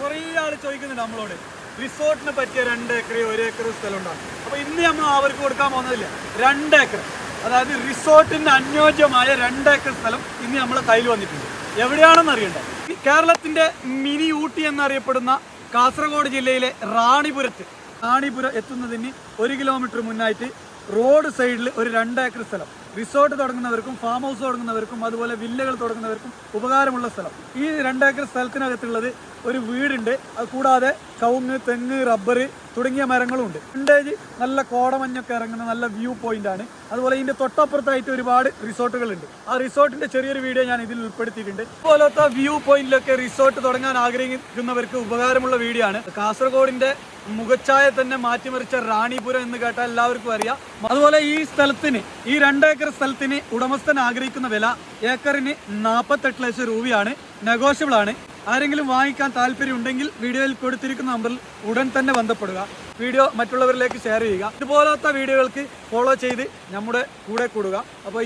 കുറേ ആൾ ചോദിക്കുന്നുണ്ട് നമ്മളോട്. റിസോർട്ടിന് പറ്റിയ രണ്ട് ഏക്കർ ഒരു ഏക്കർ സ്ഥലം ഉണ്ടാകും അപ്പോൾ ഇന്ന് നമ്മൾ അവർക്ക് കൊടുക്കാൻ പോകുന്നതില്ല. രണ്ട് ഏക്കർ അതായത് റിസോർട്ടിന് അനുയോജ്യമായ രണ്ട് ഏക്കർ സ്ഥലം ഇന്ന് നമ്മളെ കയ്യിൽ വന്നിട്ടുണ്ട്. എവിടെയാണെന്ന് അറിയണ്ട? കേരളത്തിന്റെ മിനി ഊട്ടി എന്നറിയപ്പെടുന്ന കാസർഗോഡ് ജില്ലയിലെ റാണിപുരത്ത്. റാണിപുരം എത്തുന്നതിന് ഒരു കിലോമീറ്റർ മുന്നായിട്ട് റോഡ് സൈഡിൽ ഒരു രണ്ട് ഏക്കർ സ്ഥലം. റിസോർട്ട് തുടങ്ങുന്നവർക്കും ഫാം ഹൗസ് തുടങ്ങുന്നവർക്കും അതുപോലെ വില്ലകൾ തുടങ്ങുന്നവർക്കും ഉപകാരമുള്ള സ്ഥലം. ഈ രണ്ടേക്കർ സ്ഥലത്തിനകത്തുള്ളത് ഒരു വീടുണ്ട്. അത് കൂടാതെ കവുങ്ങ് തെങ്ങ് റബ്ബർ തുടങ്ങിയ മരങ്ങളും ഉണ്ട്. വിണ്ടേജ് നല്ല കോടമഞ്ഞൊക്കെ ഇറങ്ങുന്ന നല്ല വ്യൂ പോയിന്റ് ആണ്. അതുപോലെ ഇതിന്റെ തൊട്ടപ്പുറത്തായിട്ട് ഒരുപാട് റിസോർട്ടുകളുണ്ട്. ആ റിസോർട്ടിന്റെ ചെറിയൊരു വീഡിയോ ഞാൻ ഇതിൽ ഉൾപ്പെടുത്തിയിട്ടുണ്ട്. അതുപോലത്തെ വ്യൂ പോയിന്റിലൊക്കെ റിസോർട്ട് തുടങ്ങാൻ ആഗ്രഹിക്കുന്നവർക്ക് ഉപകാരമുള്ള വീഡിയോ ആണ്. കാസർഗോഡിന്റെ മുഖച്ഛായ തന്നെ മാറ്റിമറിച്ച റാണിപുരം എന്ന് കേട്ടാൽ എല്ലാവർക്കും അറിയാം. അതുപോലെ ഈ സ്ഥലത്തിന് ഈ രണ്ടേക്കർ സ്ഥലത്തിന് ഉടമസ്ഥൻ ആഗ്രഹിക്കുന്ന വില ഏക്കറിന് നാൽപ്പത്തെട്ട് ലക്ഷം രൂപയാണ്. നെഗോഷ്യബിൾ ആണ്. ആരെങ്കിലും വാങ്ങിക്കാൻ താല്പര്യം ഉണ്ടെങ്കിൽ വീഡിയോയിൽ കൊടുത്തിരിക്കുന്ന നമ്പറിൽ ഉടൻ തന്നെ ബന്ധപ്പെടുക. വീഡിയോ മറ്റുള്ളവരിലേക്ക് ഷെയർ ചെയ്യുക. ഇതുപോലത്തെ വീഡിയോകൾക്ക് ഫോളോ ചെയ്ത് നമ്മുടെ കൂടെ കൂടുക. അപ്പോൾ